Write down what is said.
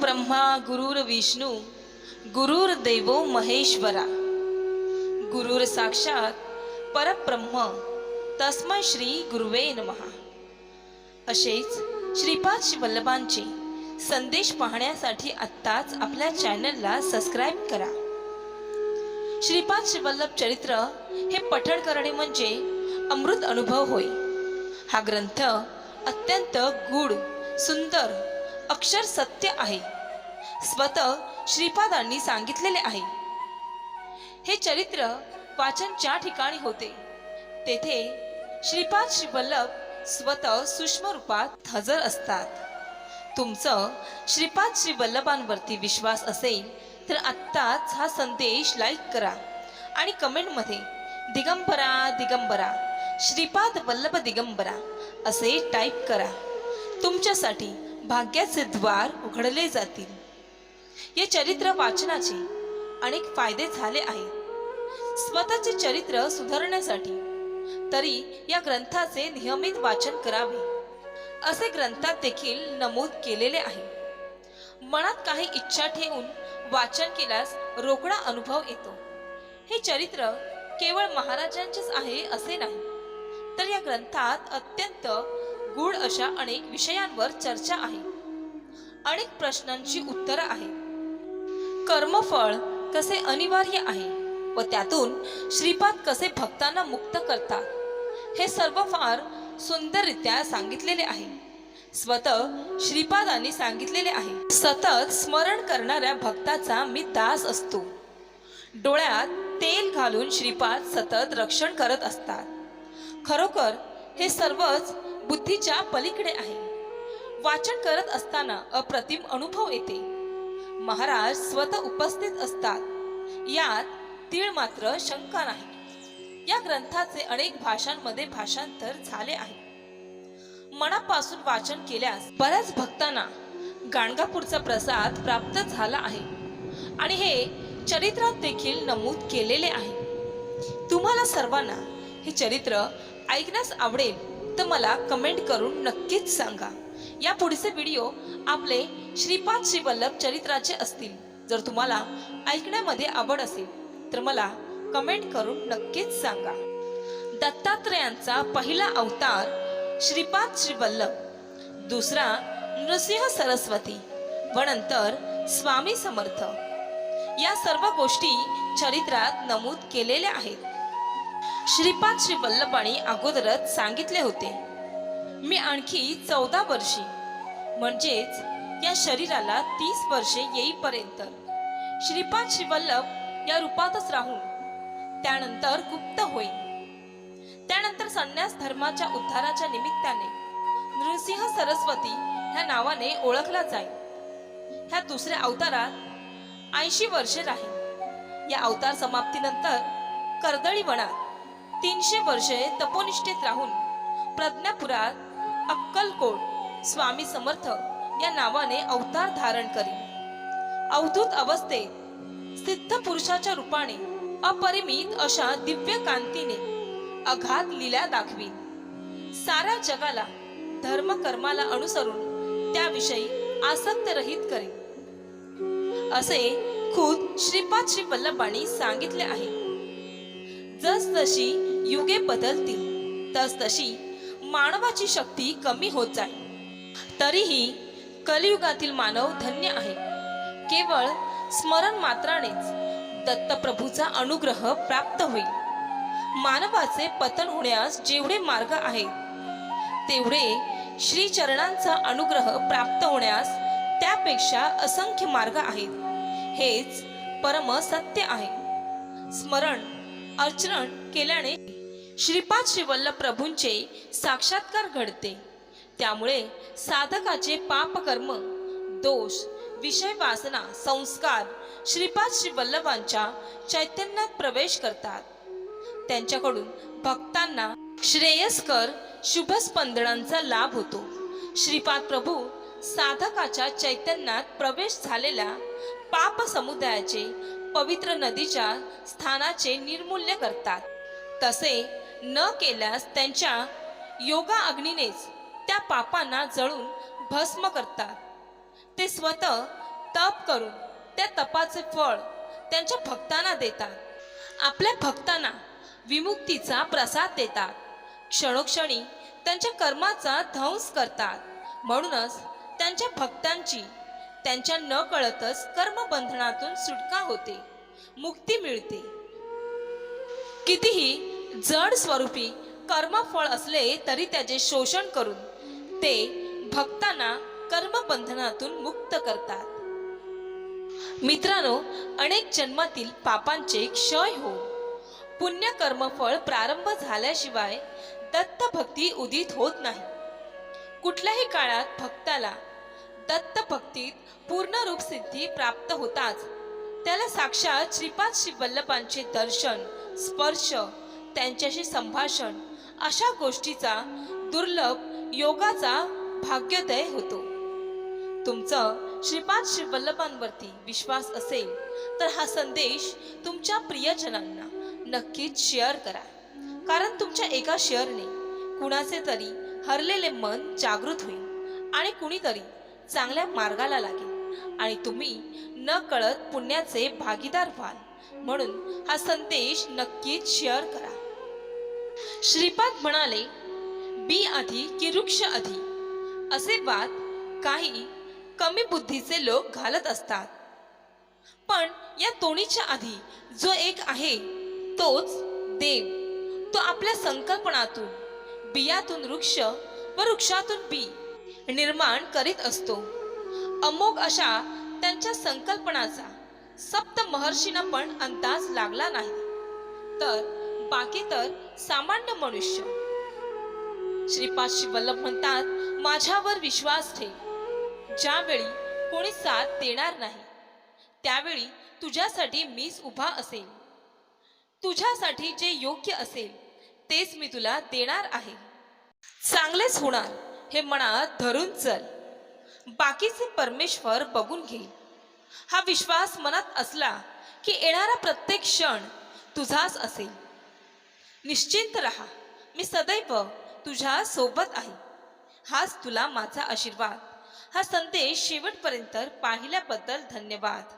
ब्रह्मा गुरुर विष्णू गुरुर देवो महेश्वरा. गुरुर साक्षात परब्रह्म तस्मै श्री गुरुवे नमहा असेच श्रीपाद वल्लभांचे संदेश पाहण्यासाठी आत्ताच आपल्या चॅनलला सबस्क्राईब करा. श्रीपाद श्री वल्लभ चरित्र हे पठण करणे म्हणजे अमृत अनुभव होय. हा ग्रंथ अत्यंत गूढ सुंदर अक्षर सत्य आहे. स्वतः श्रीपादांनी सांगितलेले आहे. हे चरित्र वाचन ज्या ठिकाणी होते. तेथे श्रीपाद श्री वल्लभ स्वतः सूक्ष्म रूपात हजर असतात. तुमचं श्रीपाद श्री वल्लभांवरती विश्वास असेल तर आत्ताच हा संदेश लाईक करा आणि कमेंटमध्ये दिगंबरा दिगंबरा श्रीपाद वल्लभ दिगंबरा असे टाईप करा. तुमच्यासाठी भाग्याचे द्वार उघडले जातील. या चरित्र वाचनाचे अनेक फायदे झाले आहेत. स्वतःचे चरित्र सुधारण्यासाठी तरी या ग्रंथाचे नियमित वाचन करावे. असे ग्रंथात देखील नमूद केलेले आहे. मनात काही इच्छा ठेवून वाचन केल्यास रोकडा अनुभव येतो. हे चरित्र केवळ महाराजांचेच आहे असे नाही तर या ग्रंथात अत्यंत गूढ अशा अनेक विषयांवर चर्चा आहे. अनेक प्रश्नांची उत्तरं आहेत. कर्मफळ कसे अनिवार्य आहे व त्यातून श्रीपाद कसे भक्तांना मुक्त करतात हे सर्व फार सुंदररित्या सांगितलेले आहे. स्वतः श्रीपादांनी सांगितलेले आहे. सतत स्मरण करणाऱ्या भक्ताचा मी दास असतो. डोळ्यात तेल घालून श्रीपाद सतत रक्षण करत असतात. खरोखर हे सर्वच बुद्धीच्या पलीकडे आहे. वाचन करत असताना अप्रतिम अनुभव येते. महाराज स्वतः उपस्थित असतात. यात तीळ मात्र शंका नाही. या ग्रंथाचे अनेक भाषांमध्ये भाषांतर झाले आहे. मनापासून वाचन केल्यास बऱ्याच भक्तांना गाणगापूरचा प्रसाद प्राप्त झाला आहे. आणि हे चरित्रात देखील नमूद केलेले आहे. तुम्हाला सर्वांना हे चरित्र ऐकण्यास आवडेल तर मला कमेंट करून नक्कीच सांगा. या पुढचे व्हिडिओ आपले श्रीपाद श्रीवल्लभ चरित्राचे असतील. जर तुम्हाला ऐकण्यामध्ये आवड असेल तर मला कमेंट करून नक्कीच सांगा. दत्तात्रयांचा पहिला अवतार श्रीपाद श्रीवल्लभ दुसरा नृसिंह सरस्वती व नंतर स्वामी समर्थ. या सर्व गोष्टी चरित्रात नमूद केलेल्या आहेत. श्रीपाद श्री वल्लभांनी अगोदरच सांगितले होते मी आणखी चौदा वर्षी म्हणजेच या शरीराला तीस वर्षे येईपर्यंत श्रीपाद श्री वल्लभ या रूपातच राहून त्यानंतर गुप्त होईल त्यानंतर संन्यास धर्माच्या उद्धाराच्या निमित्ताने नृसिंह सरस्वती ह्या नावाने ओळखला जाईल. ह्या दुसऱ्या अवतारात ऐंशी वर्षे राहील. या अवतार समाप्तीनंतर कर्दळी वनात तीनशे वर्षे तपोनिष्ठेत राहून प्रज्ञापुरात अक्कलकोट स्वामी समर्थ या नावाने अवतार धारण करी. अवधूत अवस्थेत सिद्ध पुरुषाच्या रूपाने अपरिमित अशा दिव्य कांतीने अघात लीला दाखवी. साऱ्या जगाला धर्म कर्माला अनुसरून त्याविषयी आसक्त रहित करी. असे खुद श्रीपाद श्री वल्लभांनी सांगितले आहे. जसजशी युगे बदलतील तसतशी मानवाची शक्ती कमी होत जाईल. तरीही कलियुगातील मानव धन्य आहे. केवळ स्मरण मात्रानेच दत्तप्रभूचा अनुग्रह प्राप्त होईल. मानवाचे पतन होण्यास जेवढे मार्ग आहेत तेवढे श्रीचरणांचा अनुग्रह प्राप्त होण्यास त्यापेक्षा असंख्य मार्ग आहेत. हेच परम सत्य आहे. स्मरण अर्चन केल्याने श्रीपाद श्रीवल्लभ प्रभूंचे साक्षात्कार घडते. त्यामुळे साधकाचे पापकर्म दोष विषय वासना संस्कार श्रीपाद श्रीवल्लभांच्या चैतन्यात प्रवेश करतात. त्यांच्याकडून भक्तांना श्रेयस्कर शुभस्पंदनांचा लाभ होतो. श्रीपाद प्रभू साधकाच्या चैतन्यात प्रवेश झालेल्या पाप समुदायाचे पवित्र नदीच्या स्थानाचे निर्मूल्य करतात. तसे न केल्यास त्यांच्या योगा अग्नीनेच त्या पापांना जळून भस्म करतात. ते स्वतः तप करून त्या तपाचे फळ त्यांच्या भक्तांना देतात. आपल्या भक्तांना विमुक्तीचा प्रसाद देतात. क्षणोक्षणी त्यांच्या कर्माचा ध्वंस करतात. म्हणूनच त्यांच्या भक्तांची त्यांच्या न कळतच कर्मबंधनातून सुटका होते. मुक्ती मिळते. कितीही जड स्वरूपी कर्मफळ असले तरी त्याचे शोषण करून ते भक्तांना कर्मबंधनातून मुक्त करतात. मित्रांनो अनेक जन्मातील पापांचे क्षय हो पुण्य कर्मफळ प्रारंभ झाल्याशिवाय दत्त भक्ती उदित होत नाही. कुठल्याही काळात भक्ताला दत्त भक्तीत पूर्ण रूप सिद्धी प्राप्त होताच. त्याला साक्षात श्रीपाद श्री वल्लभांचे दर्शन स्पर्श त्यांच्याशी संभाषण अशा गोष्टीचा दुर्लभ योगाचा भाग्योदय होतो. तुमचं श्रीपाद श्री वल्लभांवरती विश्वास असेल तर हा संदेश तुमच्या प्रियजनांना नक्कीच शेअर करा. कारण तुमच्या एका शेअरने कुणाचे तरी हरलेले मन जागृत होईल आणि कुणीतरी चांगल्या मार्गाला लागेल. आणि तुम्ही न कळत पुण्याचे भागीदार व्हाल. म्हणून हा संदेश नक्कीच शेअर करा. श्रीपाद म्हणाले बी आधी की वृक्ष आधी. असे वाद काही कमी बुद्धीचे लोक घालत असतात. पण या तोणीच्या आधी जो एक आहे तोच देव. तो आपल्या संकल्पनातून बियातून वृक्ष व वृक्षातून बी. निर्माण करीत असतो. अमोघ अशा त्यांच्या संकल्पनाचा सप्त महर्षींना पण अंदाज लागला नाही. तर बाकी तर सामान्य मनुष्य. श्रीपाद वल्लभ म्हणतात माझ्यावर विश्वास ठेव. ज्यावेळी कोणी साथ देणार नाही त्यावेळी तुझ्यासाठी मीच उभा असेल. तुझ्यासाठी जे योग्य असेल तेच मी तुला देणार आहे. चांगलेच होणार. हे मनात धरून चल. बाकीचे परमेश्वर बघून घेईल हा विश्वास मनात असला की येणारा प्रत्येक क्षण तुझाच असेल. निश्चिंत रहा मी सदैव तुझ्या सोबत आहे. हाच तुला माझा आशीर्वाद. हा संदेश शेवटपर्यंत पाहिल्याबद्दल धन्यवाद.